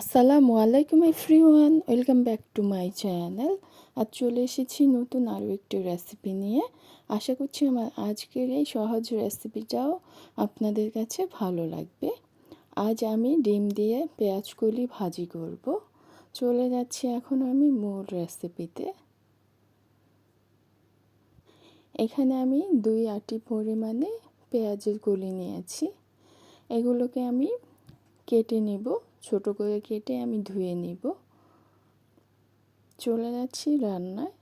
আসসালামু আলাইকুম, everyone. Welcome back to my channel. আজ চলে এসেছি নতুন আরও একটি রেসিপি নিয়ে। আশা করছি আমার আজকের এই সহজ রেসিপিটাও আপনাদের কাছে ভালো লাগবে। আজ আমি ডিম দিয়ে পেঁয়াজ কলি ভাজি করব। চলে যাচ্ছি এখন আমি মূল রেসিপিতে। এখানে আমি দুই আটি পরিমাণে পেঁয়াজের কলি নিয়েছি। এগুলোকে আমি কেটে নেব। ছোট করে কেটে আমি ধুয়ে নিব। চলে যাচ্ছি রান্নায়।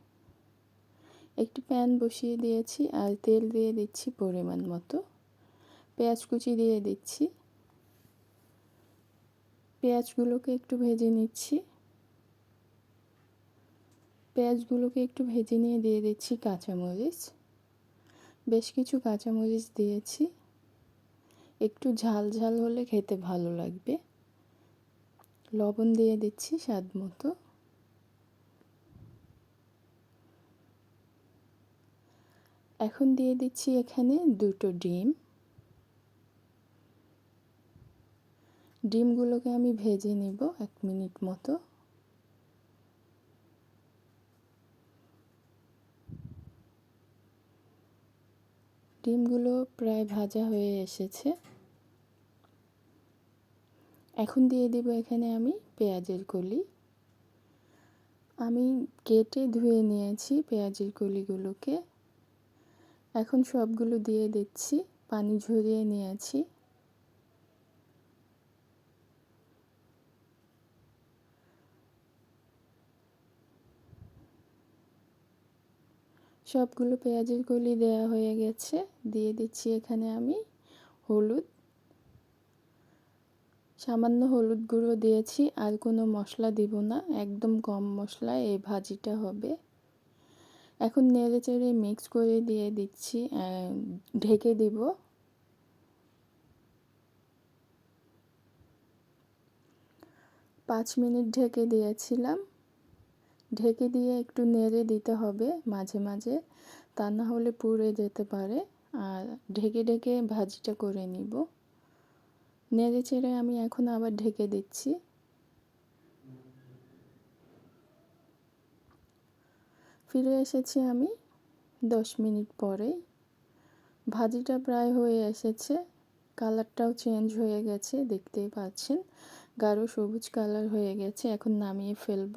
একটি প্যান বসিয়ে দিয়েছি আর তেল দিয়ে দিচ্ছি পরিমাণ মতো। পেঁয়াজ কুচি দিয়ে দিচ্ছি। পেঁয়াজগুলোকে একটু ভেজে নিচ্ছি। পেঁয়াজগুলোকে একটু ভেজে নিয়ে দিয়ে দিচ্ছি কাঁচামরিচ। বেশ কিছু কাঁচামরিচ দিয়েছি। একটু ঝাল ঝাল হলে খেতে ভালো লাগবে। লবণ দিয়ে দিচ্ছি স্বাদ মতো। এখন দিয়ে দিচ্ছি এখানে দুটো ডিম। ডিমগুলোকে আমি ভেজে নিব এক মিনিট মতো। ডিমগুলো প্রায় ভাজা হয়ে এসেছে। এখন দিয়ে দেব এখানে আমি পেঁয়াজের কলি। আমি কেটে ধুয়ে নিয়েছি পেঁয়াজের কলিগুলোকে। এখন সবগুলো দিয়ে দিচ্ছি, পানি ঝরিয়ে নিয়েছি। সবগুলো পেঁয়াজের কলি দেওয়া হয়ে গেছে, দিয়ে দিচ্ছি এখানে আমি হলুদ সামান্য হলুদ গুঁড়ো দিয়েছি, আর কোনো মশলা দিব না, একদম কম মশলায় এই ভাজিটা হবে। এখন নেড়ে চেড়ে মিক্স করে দিয়ে দিচ্ছি ঢেকে দিব। পাঁচ মিনিট ঢেকে দিয়েছিলাম। ঢেকে দিয়ে একটু নেড়ে দিতে হবে মাঝে মাঝে, তা না হলে পুড়ে যেতে পারে। আর ঢেকে ঢেকে ভাজিটা করে নিব। নেড়ে চেড়ে আমি এখন আবার ঢেকে দিচ্ছি। ফিরে এসেছি আমি দশ মিনিট পরেই। ভাজিটা প্রায় হয়ে এসেছে, কালারটাও চেঞ্জ হয়ে গেছে, দেখতেই পাচ্ছেন। গাঢ় সবুজ কালার হয়ে গেছে, এখন নামিয়ে ফেলব।